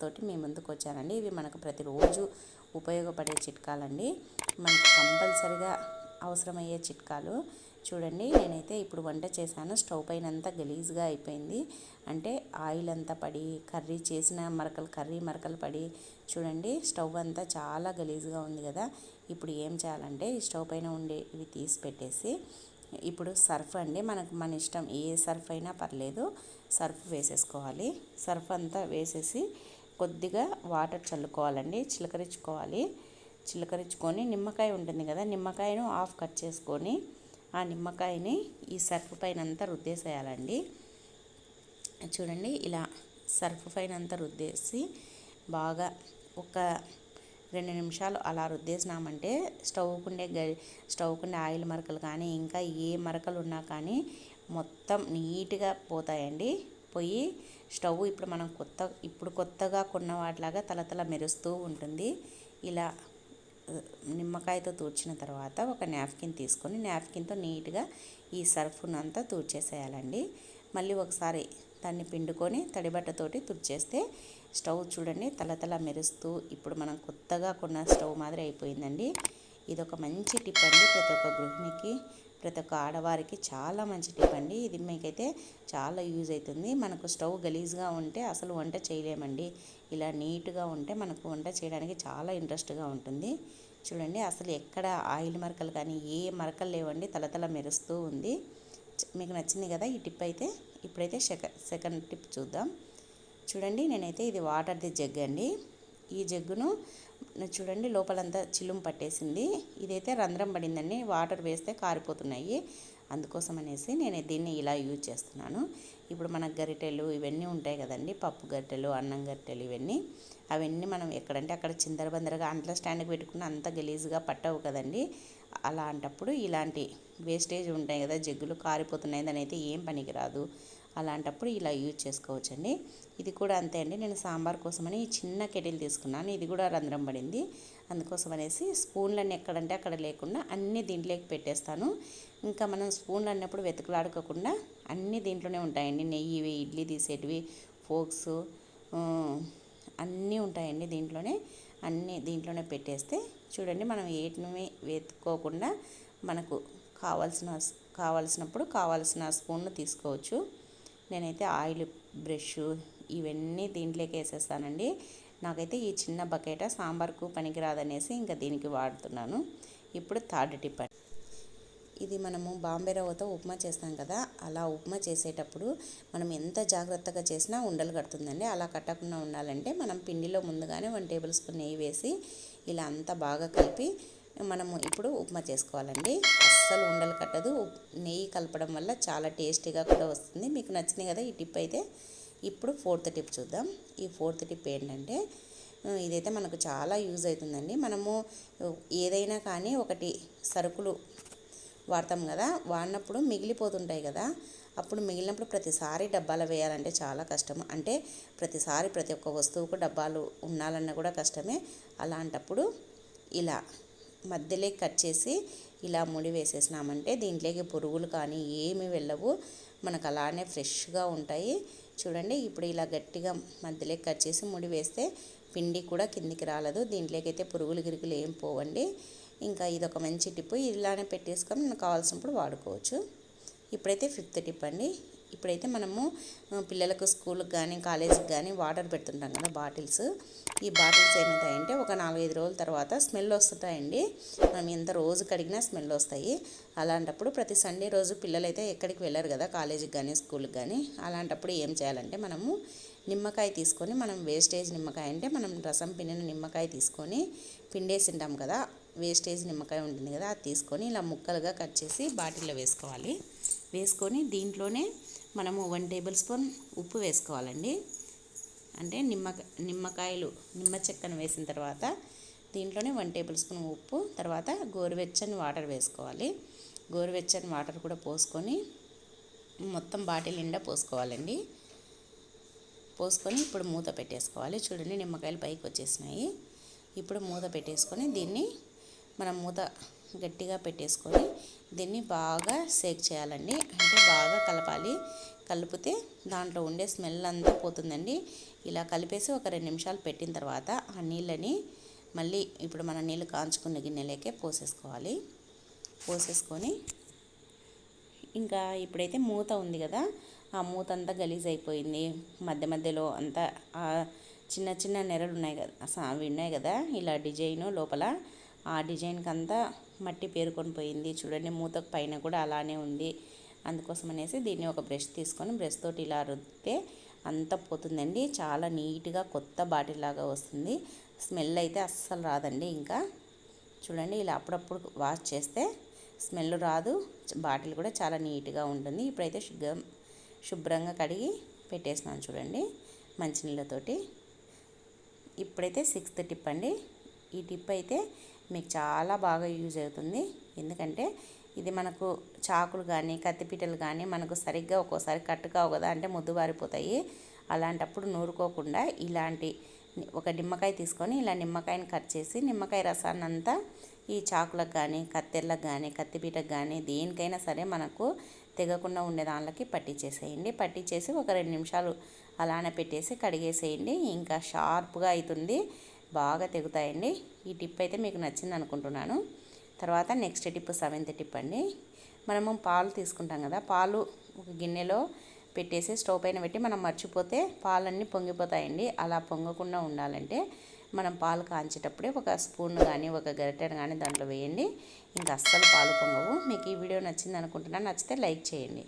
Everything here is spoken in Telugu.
తోటి మీ ముందుకు వచ్చానండి. ఇవి మనకు ప్రతిరోజు ఉపయోగపడే చిట్కాలండి. మనకు కంపల్సరిగా అవసరమయ్యే చిట్కాలు. చూడండి నేనైతే ఇప్పుడు వంట చేశాను. స్టవ్ పైన అంతా గలీజ్గా అయిపోయింది. అంటే ఆయిల్ అంతా పడి కర్రీ చేసిన మరకలు కర్రీ మరకలు పడి చూడండి స్టవ్ అంతా చాలా గలీజ్గా ఉంది కదా. ఇప్పుడు ఏం చేయాలంటే ఈ స్టవ్ పైన ఉండే ఇవి తీసి పెట్టేసి ఇప్పుడు సర్ఫ్ అండి. మనకు మన ఇష్టం ఏ సర్ఫ్ అయినా పర్లేదు సర్ఫ్ వేసేసుకోవాలి. సర్ఫ్ అంతా వేసేసి కొద్దిగా వాటర్ చల్లుకోవాలండి చిలకరించుకోవాలి. చిలకరించుకొని నిమ్మకాయ ఉంటుంది కదా నిమ్మకాయను హాఫ్ కట్ చేసుకొని ఆ నిమ్మకాయని ఈ సర్ఫ్ పైన అంతా రుద్దేసేయాలండి. చూడండి ఇలా సర్ఫ్ పైన అంతా రుద్దేసి బాగా ఒక రెండు నిమిషాలు అలా రుద్దేసినామంటే స్టవ్కుండే గ స్టవ్కుండే ఆయిల్ మరకలు కానీ ఇంకా ఏ మరకలు ఉన్నా కానీ మొత్తం నీట్గా పోతాయండి. పోయి స్టవ్ ఇప్పుడు మనం కొత్త ఇప్పుడు కొత్తగా కొన్న వాటిలాగా తలతల మెరుస్తూ ఉంటుంది. ఇలా నిమ్మకాయతో తూర్చిన తర్వాత ఒక నాప్కిన్ తీసుకొని నాప్కిన్తో నీట్గా ఈ సర్ఫ్నంతా తూర్చేసేయాలండి. మళ్ళీ ఒకసారి దాన్ని పిండుకొని తడిబట్టతోటి తుడిచేస్తే స్టవ్ చూడండి తలతల మెరుస్తూ ఇప్పుడు మనం కొత్తగా కొన్న స్టవ్ మాదిరి అయిపోయిందండి. ఇది ఒక మంచి టిప్ అండి ప్రతి ఒక్క గృహిణికి. ప్రతి ఒక్క ఆడవారికి చాలా మంచి టిప్ అండి ఇది మీకైతే చాలా యూజ్ అవుతుంది మనకు స్టవ్ గలీజ్గా ఉంటే అసలు వంట చేయలేమండి. ఇలా నీట్గా ఉంటే మనకు వంట చేయడానికి చాలా ఇంట్రెస్ట్గా ఉంటుంది. చూడండి అసలు ఎక్కడ ఆయిల్ మరకలు కానీ ఏ మరకలు లేవండి. తలతల మెరుస్తూ ఉంది. మీకు నచ్చింది కదా ఈ టిప్ అయితే? ఇప్పుడైతే సెక సెకండ్ టిప్ చూద్దాం. చూడండి నేనైతే ఇది వాటర్ది జగ్ అండి. ఈ జగ్గును చూడండి లోపలంతా చిల్లుం పట్టేసింది. ఇదైతే రంధ్రం పడిందండి. వాటర్ వేస్తే కారిపోతున్నాయి. అందుకోసం అనేసి నేను దీన్ని ఇలా యూజ్ చేస్తున్నాను. ఇప్పుడు మన గరిటెలు ఇవన్నీ ఉంటాయి కదండి పప్పు గరిటెలు అన్నం గరిటెలు ఇవన్నీ. అవన్నీ మనం ఎక్కడంటే అక్కడ చిందరబందరగా అంట్ల స్టాండ్కి పెట్టుకున్న అంత గలీజ్గా పట్టవు కదండి. అలాంటప్పుడు ఇలాంటి వేస్టేజ్ ఉంటాయి కదా జగ్గులు కారిపోతున్నాయి. దాని అయితే ఏం పనికిరాదు. అలాంటప్పుడు ఇలా యూజ్ చేసుకోవచ్చండి. ఇది కూడా అంతే అండి. నేను సాంబార్ కోసమని ఈ చిన్న కెటిల్ తీసుకున్నాను. ఇది కూడా రంధ్రం పడింది. అందుకోసం అనేసి స్పూన్లన్నీ ఎక్కడంటే అక్కడ లేకుండా అన్నీ దీంట్లోకి పెట్టేస్తాను. ఇంకా మనం స్పూన్లు అన్నప్పుడు వెతుకులాడుకోకుండా అన్నీ దీంట్లోనే ఉంటాయండి. నెయ్యివి ఇడ్లీ తీసేటివి ఫోక్స్ అన్నీ ఉంటాయండి దీంట్లోనే. అన్నీ దీంట్లోనే పెట్టేస్తే చూడండి మనం ఏటిని వెతుక్కోకుండా మనకు కావాల్సిన కావాల్సినప్పుడు కావాల్సిన స్పూన్ను తీసుకోవచ్చు. నేనైతే ఆయిల్ బ్రష్ ఇవన్నీ దీంట్లోకి వేసేస్తానండి. నాకైతే ఈ చిన్న బకెట సాంబార్కు పనికిరాదనేసి ఇంకా దీనికి వాడుతున్నాను. ఇప్పుడు థర్డ్ టిప్ ఇది మనము బాంబే రవ్వతో ఉప్మా చేస్తాం కదా అలా ఉప్మా చేసేటప్పుడు మనం ఎంత జాగ్రత్తగా చేసినా ఉండలు కడుతుందండి. అలా కట్టకుండా ఉండాలంటే మనం పిండిలో ముందుగానే వన్ టేబుల్ స్పూన్ నెయ్యి వేసి ఇలా అంతా బాగా కలిపి మనము ఇప్పుడు ఉప్మా చేసుకోవాలండి. అస్సలు ఉండలు కట్టదు. నెయ్యి కలపడం వల్ల చాలా టేస్టీగా కూడా వస్తుంది. మీకు నచ్చింది కదా ఈ టిప్ అయితే. ఇప్పుడు ఫోర్త్ టిప్ చూద్దాం. ఈ ఫోర్త్ టిప్ ఏంటంటే ఇదైతే మనకు చాలా యూజ్ అవుతుందండి. మనము ఏదైనా కానీ ఒకటి సరుకులు వాడతాం కదా వాడినప్పుడు మిగిలిపోతుంటాయి కదా. అప్పుడు మిగిలినప్పుడు ప్రతిసారి డబ్బాలు వేయాలంటే చాలా కష్టం. అంటే ప్రతిసారి ప్రతి ఒక్క వస్తువుకు డబ్బాలు ఉండాలన్నా కూడా కష్టమే. అలాంటప్పుడు ఇలా మధ్యలో కట్ చేసి ఇలా ముడి వేసేసినామంటే దీంట్లోకి పురుగులు కానీ ఏమి వెళ్ళవు. మనకు అలానే ఫ్రెష్గా ఉంటాయి. చూడండి ఇప్పుడు ఇలా గట్టిగా మధ్యలో కట్ చేసి ముడి వేస్తే పిండి కూడా కిందికి రాలదు. దీంట్లోకి అయితే పురుగులు గిరుగులు ఏం పోవండి. ఇంకా ఇది ఒక మంచి టిప్పు. ఇలానే పెట్టేసుకొని మనకు కావాల్సినప్పుడు వాడుకోవచ్చు. ఇప్పుడైతే ఫిఫ్త్ టిప్ అండి. ఇప్పుడైతే మనము పిల్లలకు స్కూల్కి కానీ కాలేజీకి కానీ వాటర్ పెడుతుంటాం కదా బాటిల్స్. ఈ బాటిల్స్ ఏమవుతాయంటే ఒక నాలుగైదు రోజుల తర్వాత స్మెల్ వస్తుంటాయండి. మనం ఎంత రోజు కడిగినా స్మెల్ వస్తాయి. అలాంటప్పుడు ప్రతి సండే రోజు పిల్లలైతే ఎక్కడికి వెళ్ళరు కదా కాలేజీకి కానీ స్కూల్కి కానీ అలాంటప్పుడు ఏం చేయాలంటే మనము నిమ్మకాయ తీసుకొని మనం వేస్టేజ్ నిమ్మకాయ అంటే మనం రసం పిండిన నిమ్మకాయ తీసుకొని పిండేసింటాం కదా వేస్టేజ్ నిమ్మకాయ ఉంటుంది కదా అది తీసుకొని ఇలా ముక్కలుగా కట్ చేసి బాటిల్లో వేసుకోవాలి. వేసుకొని దీంట్లోనే మనము వన్ టేబుల్ స్పూన్ ఉప్పు వేసుకోవాలండి. అంటే నిమ్మక నిమ్మకాయలు నిమ్మ చెక్కను వేసిన తర్వాత దీంట్లోనే వన్ టేబుల్ స్పూన్ ఉప్పు తర్వాత గోరువెచ్చని వాటర్ వేసుకోవాలి. గోరువెచ్చని వాటర్ కూడా పోసుకొని మొత్తం బాటిల్ నిండా పోసుకోవాలండి. పోసుకొని ఇప్పుడు మూత పెట్టేసుకోవాలి. చూడండి నిమ్మకాయలు పైకి వచ్చేసినాయి. ఇప్పుడు మూత పెట్టేసుకొని దీన్ని మనం మూత గట్టిగా పెట్టేసుకొని దీన్ని బాగా సేక్ చేయాలండి. అంటే బాగా కలపాలి. కలిపితే దాంట్లో ఉండే స్మెల్ అంతా పోతుందండి. ఇలా కలిపేసి ఒక రెండు నిమిషాలు పెట్టిన తర్వాత ఆ నీళ్ళని మళ్ళీ ఇప్పుడు మన నీళ్ళు కాంచుకున్న గిన్నెలోకే పోసేసుకోవాలి. పోసేసుకొని ఇంకా ఇప్పుడైతే మూత ఉంది కదా ఆ మూత అంతా గలీజ్ అయిపోయింది. మధ్య మధ్యలో అంతా చిన్న చిన్న నెరలు ఉన్నాయి కదా అవి ఉన్నాయి కదా ఇలా డిజైను లోపల ఆ డిజైన్కి అంతా మట్టి పేరుకొని పోయింది. చూడండి మూతకు పైన కూడా అలానే ఉంది. అందుకోసం అనేసి దీన్ని ఒక బ్రష్ తీసుకొని బ్రష్ తోటి ఇలా రుద్దితే అంతా పోతుందండి. చాలా నీట్గా కొత్త బాటిల్ లాగా వస్తుంది. స్మెల్ అయితే అస్సలు రాదండి ఇంకా. చూడండి ఇలా అప్పుడప్పుడు వాష్ చేస్తే స్మెల్ రాదు. బాటిల్ కూడా చాలా నీట్గా ఉంటుంది. ఇప్పుడైతే శుభ్రం శుభ్రంగా కడిగి పెట్టేసినాను చూడండి మంచినీళ్ళతోటి. ఇప్పుడైతే సిక్స్త్ టిప్ అండి. ఈ టిప్ అయితే మీకు చాలా బాగా యూజ్ అవుతుంది. ఎందుకంటే ఇది మనకు చాకులు కానీ కత్తిపీటలు కానీ మనకు సరిగ్గా ఒక్కోసారి కట్ కావు కదా అంటే ముద్దు బారిపోతాయి అలాంటప్పుడు నూరుకోకుండా ఇలాంటి ఒక నిమ్మకాయ తీసుకొని ఇలా నిమ్మకాయని కట్ చేసి నిమ్మకాయ రసాన్ని అంతా ఈ చాకులకు కానీ కత్తెర్లకు కానీ కత్తిపీటకు కానీ దేనికైనా సరే మనకు తెగకుండా ఉండే దానిలోకి పట్టించేసేయండి. పట్టించేసి ఒక రెండు నిమిషాలు అలానే పెట్టేసి కడిగేసేయండి. ఇంకా షార్ప్గా అవుతుంది. బాగా తెగుతాయండి. ఈ టిప్ అయితే మీకు నచ్చింది అనుకుంటున్నాను. తర్వాత నెక్స్ట్ టిప్ సెవెంత్ టిప్ అండి. మనము పాలు తీసుకుంటాం కదా పాలు ఒక గిన్నెలో పెట్టేసి స్టవ్ పైన పెట్టి మనం మర్చిపోతే పాలన్నీ పొంగిపోతాయండి. అలా పొంగకుండా ఉండాలంటే మనం పాలు కాంచేటప్పుడే ఒక స్పూన్ కానీ ఒక గరిటెను కానీ దాంట్లో వేయండి. ఇంకా అస్సలు పాలు పొంగవు. మీకు ఈ వీడియో నచ్చింది అనుకుంటున్నాను. నచ్చితే లైక్ చేయండి.